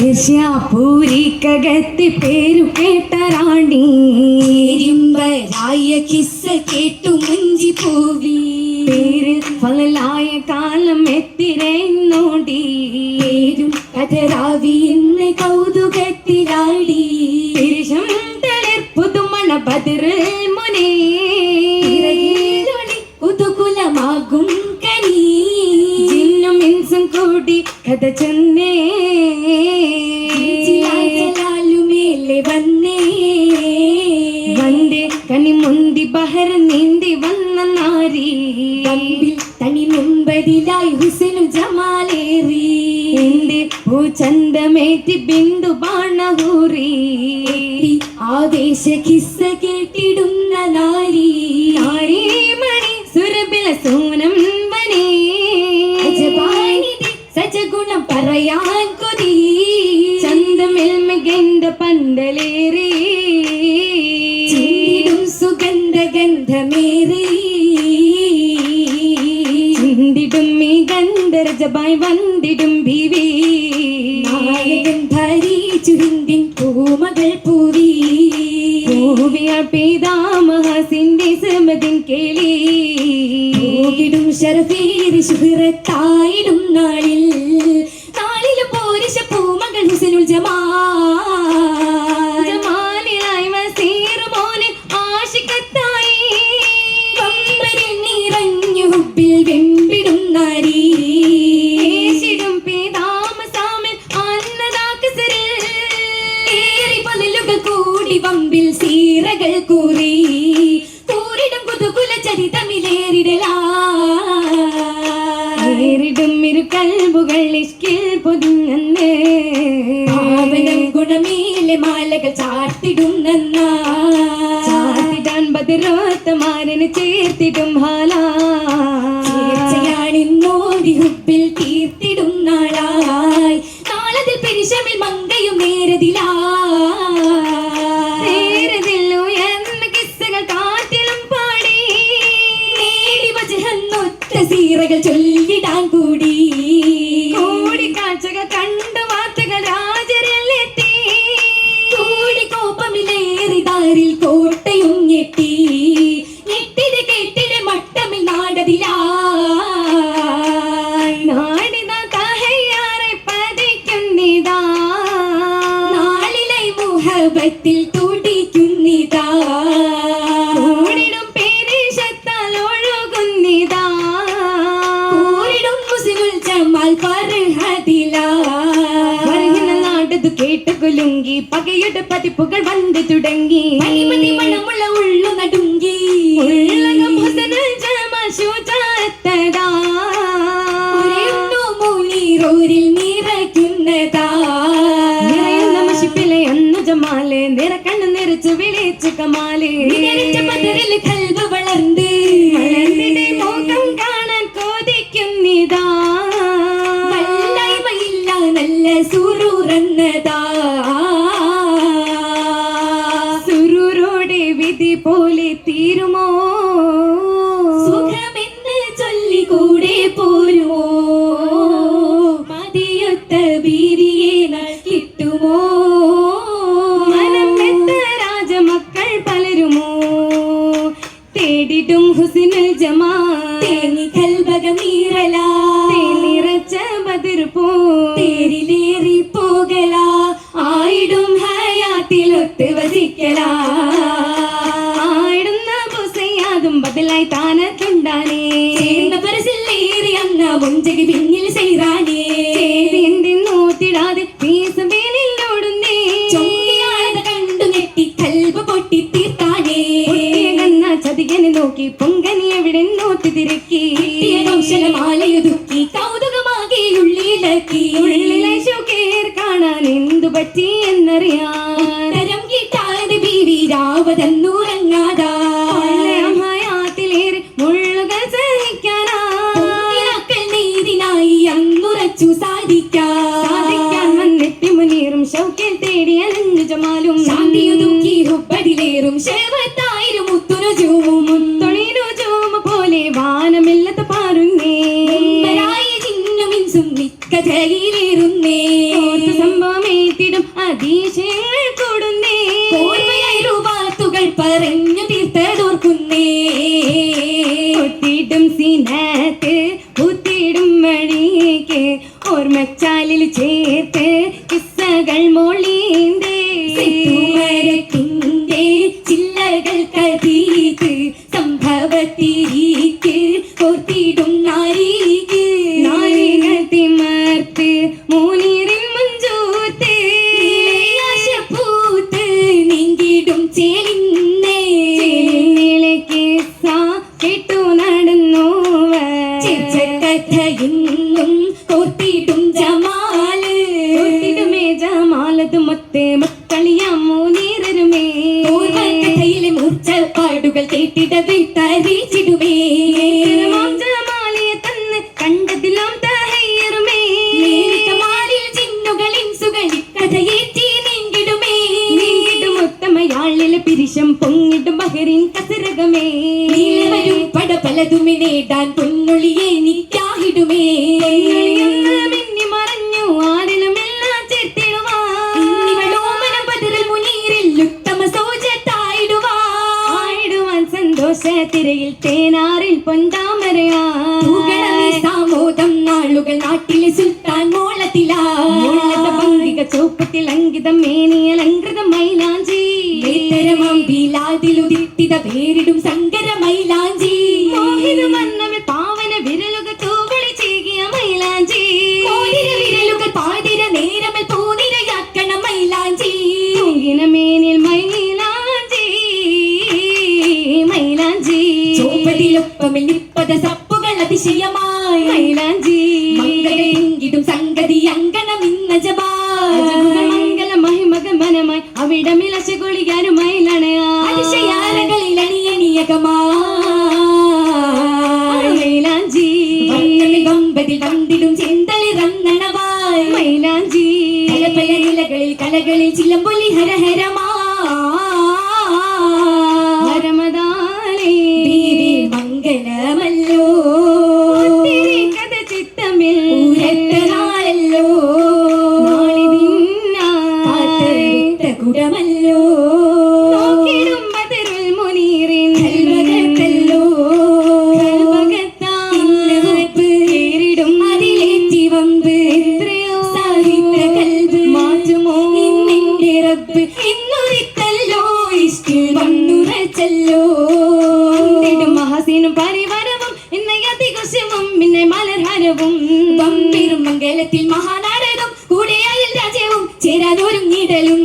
പേർഷ്യാപൂരിക്കകത്തി പേരു കേട്ട റാണി ഇരുമ്പരായ കിസ്സ കേട്ടു മുഞ്ചി പോവി പേര് ഫലായ കാലം എത്തിരന്നോടി. പേരും കഥരാവി ഇന്ന് കൗതുകത്തിലാടി. തിരിശം തളിർപ്പുതുമണ ബദിറിൽ മുനേ. കുതുകുലമാകും കനി. ജിന്നും ഇൻസും കൂടി കഥ ചെന്നേ ഭൂചന്തമേറ്റി ബിന്ദു ബാണഹൂറി ആവേശ കിസ്സ കേട്ടിടുന്ന നാരി നാരീമണി സുരബില സൂനം വനേ സജഗുണം പറയാൻ കൊതി. ചന്തമിൽ മികந்த പന്തലേറി. ചിന്തിടും സുഗന്ധ ഗന്ധമേറി. ചിന്തിടും ഈ ഗന്ധരജബായി വന്നിടും ബീവി നായകൻ ധരിച്ചു ഹിന്ദിൻ പൂമകൾ പൂവി. പൂവിയാൾ പീതാമഹാസിന്റെ സമതിൻ കേളി. പൂകിടും ശരഫേരി ശുഹറത്തായിടും നാളിൽ. നാളിൽ പോരിശ പൂമകൾ ഹുസനുൽ ജമാ. കൂടി വമ്പിൽ സീറകൾ കൂറി. കൂരിടും പുതുകുല ചരിതമിലേറിടലാറിടും ഇരു കൽബുകൾ ഇഷ്കിൽ പൊതിഞ്ഞന്ന്. പാവനം ഗുണമേലെ മാലകൾ ചാർത്തിടും നന്നാ ചാത്തിടാൻ ബദിരോത്തമാരന് ചേർത്തിടും ഹാലാ. തീർച്ചയാണിന്നോടി ഹുബിൽ തീർത്തിടും നാളായി. നാളതിൽ പെരിശമിൽ മങ്കയും നേരതിലാ മുഹബത്തിൽ തുടിക്കുന്നിതാ കൂടിടും പേരീശത്താൽ ഒഴുകുന്നിതാ കൂരിടും മുസ്ലിമുൽ ജമാൽ ഫർഹദിലാ കേട്ട് കുലുങ്കി പകയുടെ പതിപ്പുകൾ വന്നു തുടങ്ങി മണിമതി മണമുള്ള ഉള്ളു നടുങ്കി ഉള്ളകം ഹുസനുൽ ജമാൽ ജമാലെ നിറക്കണ്ണ് നിറച്ച് വിളിച്ച് കമാലെ. വളർന്ന്. കാണാൻ കൊതിക്കുന്നിതാ വല്ലായ്മയില്ല നല്ല സുരൂരോടെ വിധി പോലെ തീരുമോ? ഹുസിനുൽ ജമാ തേങ്ങി കൽബകമീറലാ നിറച്ച ബദിർപ്പോ തേരിലേറി പോകലാ. ആയിടും ഹയാത്തിലൊത്ത് വസിക്കലാ. നോക്കി പൊങ്കനി എവിടെ നോക്കി തിരക്കി കൗശലമാലയൊതുക്കി കൗതുകമാകെ ഉള്ളിലക്കി. ഉള്ളിലെ ഷോക്കേർ കാണാൻ എന്തു പറ്റി എന്നറിയാം തരം കിട്ടാതെ ബീവി രാവതന്നൂറങ്ങാതാ. സാധിക്കാൻ വന്നെത്തി മുനീറും ഷൗക്കിൽ തേടി അലഞ്ഞു ജമാലും. ശാന്തിയൊതുക്കി ശേവത്തായിരം ചില്ലകൾ കതീക്ക് സംഭവത്തിരിക്ക് മൂർച്ചപ്പാടുകൾ കേട്ടിടവേ ജമാലിയെ തന്ന് കണ്ടതിലും തഹയ്യറുമേ മാലിൽ ചിന്നുകളിൻ സുകളി കഥയേറ്റി നീങ്കിടുമേ. നീങ്ങിടും ഉത്തമയാളിലെ പിരിശം പൊങ്ങിടും ബഹറിൻ കസരകമേ. നീലവരും പട പലതുമി സന്തോഷ തിരയിൽ തേനാറിൽ പൊന്താമരയാമോദം നാളുകൾ നാട്ടിലെ സുൽത്താൻ മോളത്തിലാ. ചോപ്പത്തിൽ അങ്കിതം മേനി അലങ്കൃത മൈലാഞ്ചി. ബീലാതിലുദിത്തിത പേരിടും സങ്കര മൈലാഞ്ചി. ചോപ്പതിലൊപ്പമിൽ നിപ്പത സപ്പുകൾ അതിശയമായി. മൈലാഞ്ചി. സംഗതി അങ്കണം ഇന്ന മംഗള മഹിമക മനമായി അവിടമിലശ കുളിക്കാനും മൈലണയാ അതിശയാരകളിൽ അണിയണിയകമായി. മഹസീനും പരിവാരവും ഇന്ന് അതികുശവും പിന്നെ മലർഹരവും. മംഗലത്തിൽ മഹാനാടകം കൂടെയായി രാജ്യവും ചേരാനൊരുങ്ങിടലും